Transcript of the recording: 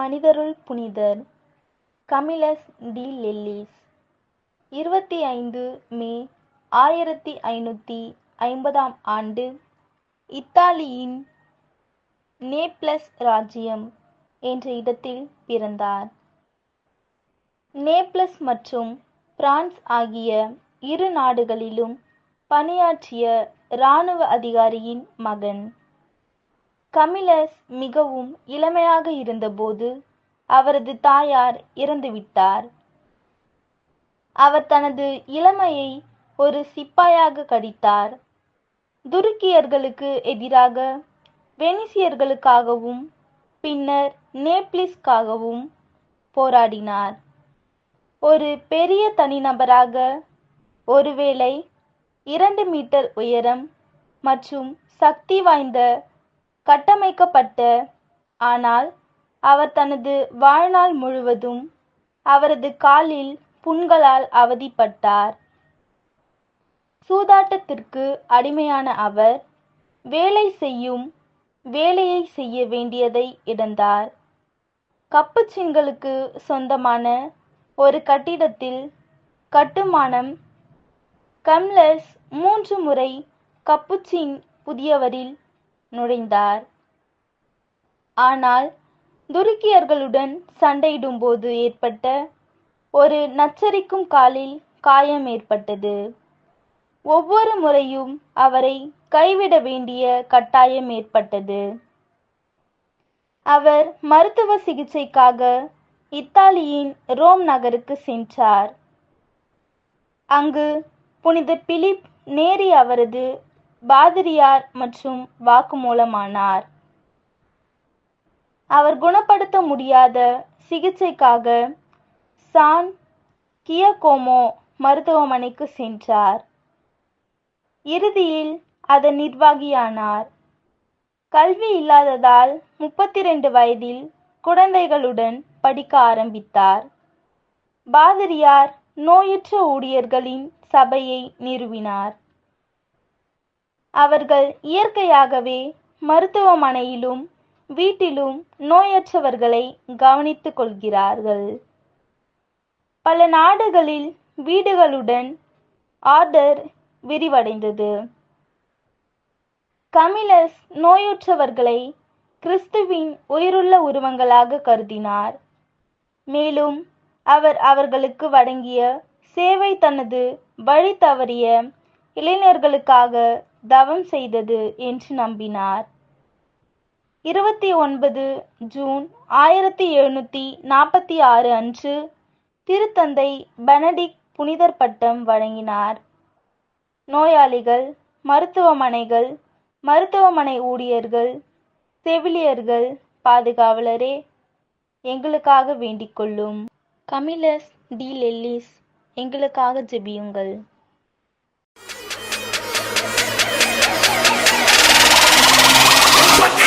மனிதருள் புனிதர். Camillus de Lellis. இருபத்தி ஐந்து மே ஆயிரத்தி ஐநூற்றி ஐம்பதாம் ஆண்டு இத்தாலியின் நேப்ளஸ் ராஜ்யம் என்ற இடத்தில் பிறந்தார். நேப்ளஸ் மற்றும் பிரான்ஸ் ஆகிய இரு நாடுகளிலும் பணியாற்றிய இராணுவ அதிகாரியின் மகன். கமிலஸ் மிகவும் இளமையாக இருந்தபோது அவரது தாயார் இறந்துவிட்டார். அவர் தனது இளமையை ஒரு சிப்பாயாக கடித்தார். துருக்கியர்களுக்கு எதிராக வெனிசியர்களுக்காகவும் பின்னர் நேப்லிஸ்காகவும் போராடினார். ஒரு பெரிய தனிநபராக ஒருவேளை இரண்டு மீட்டர் உயரம் மற்றும் சக்தி வாய்ந்த கட்டமைக்கப்பட்ட ஆனால் அவர் தனது வாழ்நாள் முழுவதும் அவரது காலில் புண்களால் அவதிப்பட்டார். சூதாட்டத்திற்கு அடிமையான அவர் வேலை செய்யும் வேலையை செய்ய வேண்டியதை இழந்தார். கப்புச்சின்களுக்கு சொந்தமான ஒரு கட்டிடத்தில் கட்டுமானம் கம்லஸ் மூன்று முறை கப்புச்சின் புதியவரில் நுழைந்தார். ஆனால் துருக்கியர்களுடன் சண்டையிடும்போது ஏற்பட்ட ஒரு நச்சரிக்கும் காலில் காயம் ஏற்பட்டது. ஒவ்வொரு முறையும் அவரை கைவிட வேண்டிய கட்டாயம் ஏற்பட்டது. அவர் மருத்துவ சிகிச்சைக்காக இத்தாலியின் ரோம் நகருக்கு சென்றார். அங்கு புனித பிலிப் நேரி அவரது பாதிரியார் மற்றும் வாக்குமூலமானார். அவர் குணப்படுத்த முடியாத சிகிச்சைக்காக சான் கியகோமோ மருத்துவமனைக்கு சென்றார். இறுதியில் அதன் நிர்வாகியானார். கல்வி இல்லாததால் முப்பத்தி ரெண்டு வயதில் குழந்தைகளுடன் படிக்க ஆரம்பித்தார். பாதிரியார் நோயுற்ற ஊழியர்களின் சபையை நிறுவினார். அவர்கள் இயற்கையாகவே மருத்துவமனையிலும் வீட்டிலும் நோயற்றவர்களை கவனித்துக் கொள்கிறார்கள். பல நாடுகளில் வீடுகளுடன் ஆர்டர் விரிவடைந்தது. கமிலஸ் நோயுற்றவர்களை கிறிஸ்துவின் உயிருள்ள உருவங்களாக கருதினார். மேலும் அவர் அவர்களுக்கு வழங்கிய சேவை தனது வழி தவறிய இளைஞர்களுக்காக தவம் செய்தது என்று நம்பினார். இருபத்தி ஒன்பது ஜூன் ஆயிரத்தி எழுநூற்றி நாற்பத்தி ஆறு அன்று திருத்தந்தை பெனடிக் புனிதர் பட்டம் வழங்கினார். நோயாளிகள் மருத்துவமனைகள் மருத்துவமனை ஊழியர்கள் செவிலியர்கள் பாதுகாவலரே எங்களுக்காக வேண்டிக் கொள்ளும். கமிலஸ் டி லெல்லிஸ் எங்களுக்காக ஜெபியுங்கள்.